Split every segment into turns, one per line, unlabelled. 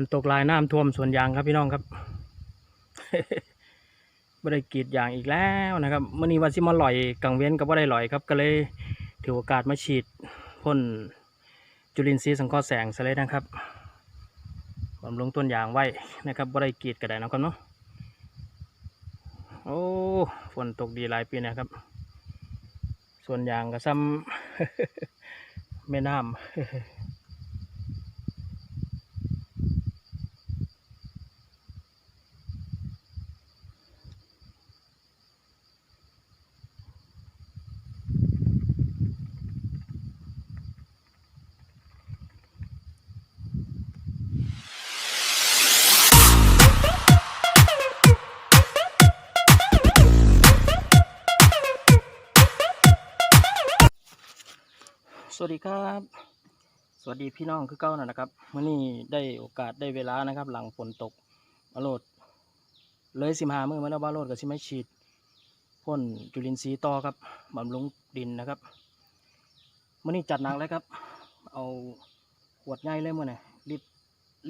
นตกลายน้ำท่วมสวนยางครับพี่น้องครับไม่ได้กรีดยางอีกแล้วนะครับมื่อนี้วันที่มาลอยกังเว้นก็ไม่ได้ลอยครับ ก็เลยถือโอกาสมาฉีดพ่นจุลินทรีย์สังเคราะห์แสงซะเลยนะครับบำรุงต้นยางไว้นะครับไม่ได้กรีดก็ได้นะครับเนาะโอ้ฝนตกดีหลายปีนะครับ ส่วนยางก็ซ้ำแม่น้ำ สวัสดีครับ สวัสดีพี่น้องคือเก้านะนะครับเมื่อนี้ได้โอกาสได้เวลานะครับ หลังฝนตกมาโลดเลยสิมหามือมาแล้วบาโลดกับสิไม่ฉีดพ่นจุลินทรีย์ต่อครับบำรุงดินนะครับเมื่อนี้จัดหนักเลยครับ เอาขวดใหญ่เลยเมื่อนี่ลิตร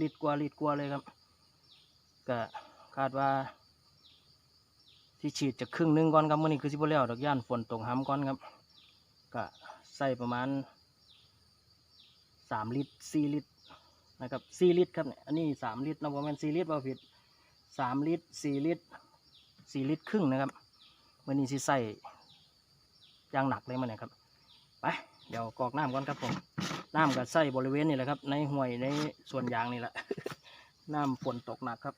ลิตรกว่าลิตรกว่าเลยครับก็คาดว่าที่ฉีดจะครึ่งหนึงก่อนครับเมื่อนี้คือสิบเลี้ยวดอกย่านฝนตกห้ำก่อนครับก็ใส่ประมาณ สามลิตรสี่ลิตรนะครับสี่ลิตรครับเนี่ยอันนี้สามลิตรนะผมเป็นสี่ลิตรบ่ผิดสามลิตรสี่ลิตรสี่ลิตรครึ่งนะครับวันนี้สิใส่ยางหนักเลยมันเนี่ยครับไปเดี๋ยวกรอกน้ำก่อนครับผมน้ำก็ใส่บริเวณนี่แหละครับ ในห้วยในส่วนยางนี่แหละน้ำฝนตกหนักครับ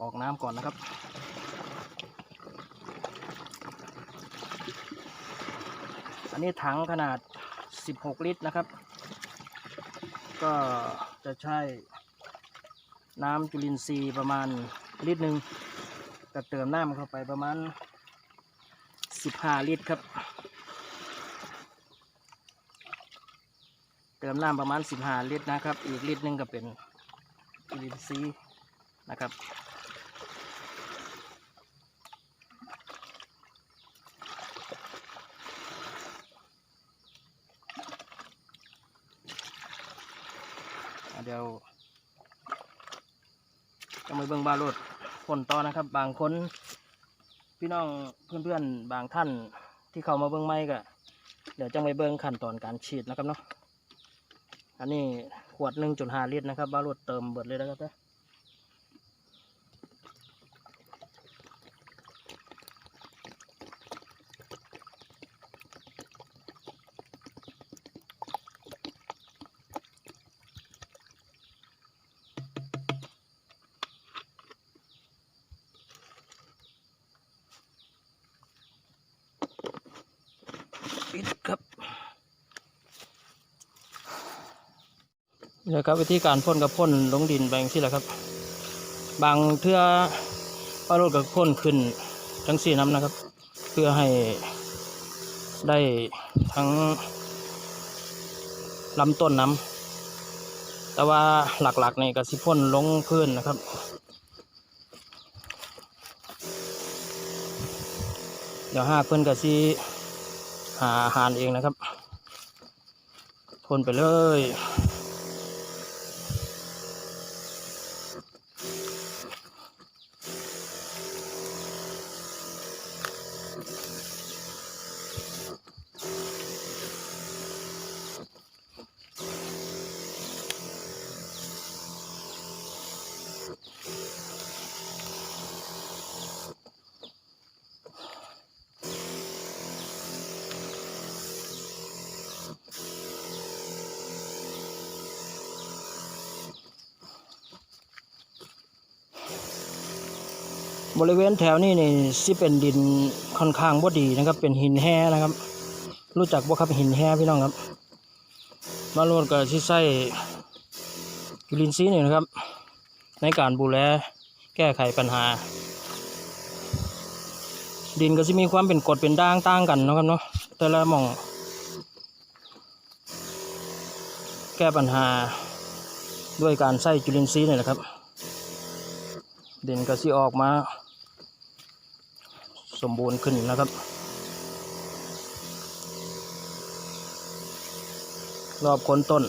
กรอกน้ำก่อนนะครับอันนี้ถังขนาด 16 ลิตรนะครับ ก็จะใช้น้ำจุลินทรีย์ประมาณลิตรหนึ่งก็เติมน้ำเข้าไปประมาณ 15 ลิตรครับ เติมน้ำประมาณ 15 ลิตรนะครับ อีกลิตรหนึ่งก็เป็นจุลินทรีย์นะครับ เดี๋ยวจะมาเบิ่งบารถคนต่อนะครับ บางคนพี่น้องเพื่อนๆบางท่านที่เขามาเบิ่งไม่ก็เดี๋ยวจะไปเบิ่งขั้นตอนการฉีดนะครับเนาะอันนี้ขวดหนึ่งจุดห้าลิตรนะครับบารถเติมเบิดเลยนะครับเนาะิดครับนี่แหละครับวิธีการพ่นกับพ่นลงดินแบ่งที่แหละครับ บางเทื่อบารถกับพ่นขึ้นทั้งสี่น้ำนะครับ เพื่อให้ได้ทั้งลำต้นน้ำแต่ว่าหลักๆในกระสิพ่นลงพื้นนะครับเดี๋ยวห้าเพื่อนกระสิ หาอาหารเองนะครับพ่นไปเลย บริเวณแถวนี้นี่สิเป็นดินค่อนข้างบ่ดีนะครับ เป็นหินแห่นะครับ รู้จักบ่ครับหินแห่พี่น้องครับ มาโลดกับที่ใส่จุลินทรีย์นี่นะครับ ในการดูแลแก้ไขปัญหา ดินก็จะมีความเป็นกรดเป็นด่างต่างกันนะครับเนาะแต่ละมอง แก้ปัญหาด้วยการใส่จุลินทรีย์นี่แหละครับดินก็สิออกมา สมบูรณ์ขึ้นนะครับ รอบคนต้น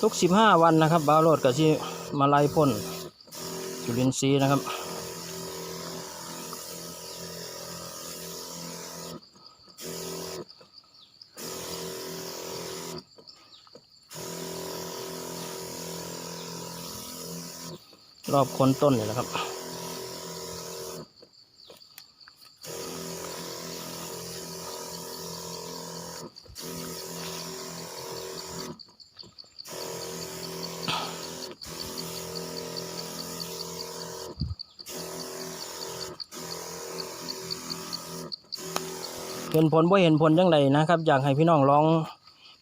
ทุกสิบห้าวันนะครับบาโรดกับที่มาไล่พ่นจุลินทรีย์นะครับ รอบคนต้นเนี่ยนะครับ เห็นผลบ่เห็นผลยังไงนะครับ อยากให้พี่น้องลอง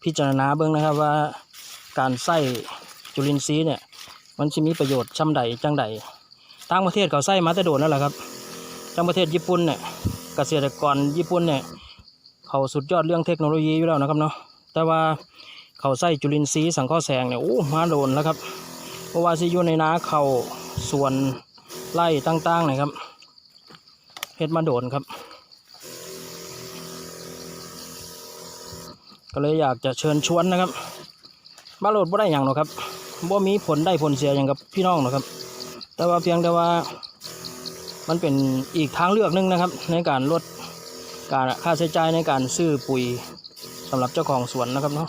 พิจารณาเบิ่งนะครับว่าการใส่จุลินทรีย์เนี่ย มันจะมีประโยชน์ช่ำใดจังใดต่างประเทศเขาใส่มาแต่โดนแล้วแหละครับจังประเทศญี่ปุ่นเนี่ยเกษตรกรญี่ปุ่นเนี่ยเขาสุดยอดเรื่องเทคโนโลยีอยู่แล้วนะครับเนาะแต่ว่าเขาใส่จุลินทรีย์สังเคราะห์แสงเนี่ยโอ้มาโดนแล้วครับเพราะว่าสิอยู่ในนาเขาส่วนไร่ต่างๆนะครับเฮ็ดมาโดนครับ ก็เลยอยากจะเชิญชวนนะครับ มาโหลดบ่ได้อย่างหรอกครับ บ่มีผลได้ผลเสียอย่างกับพี่น้องนะครับ แต่ว่าเพียงแต่ว่ามันเป็นอีกทางเลือกหนึงนะครับ ในการลดการค่าใช้จ่ายในการซื้อปุ๋ยสำหรับเจ้าของสวนนะครับเนาะ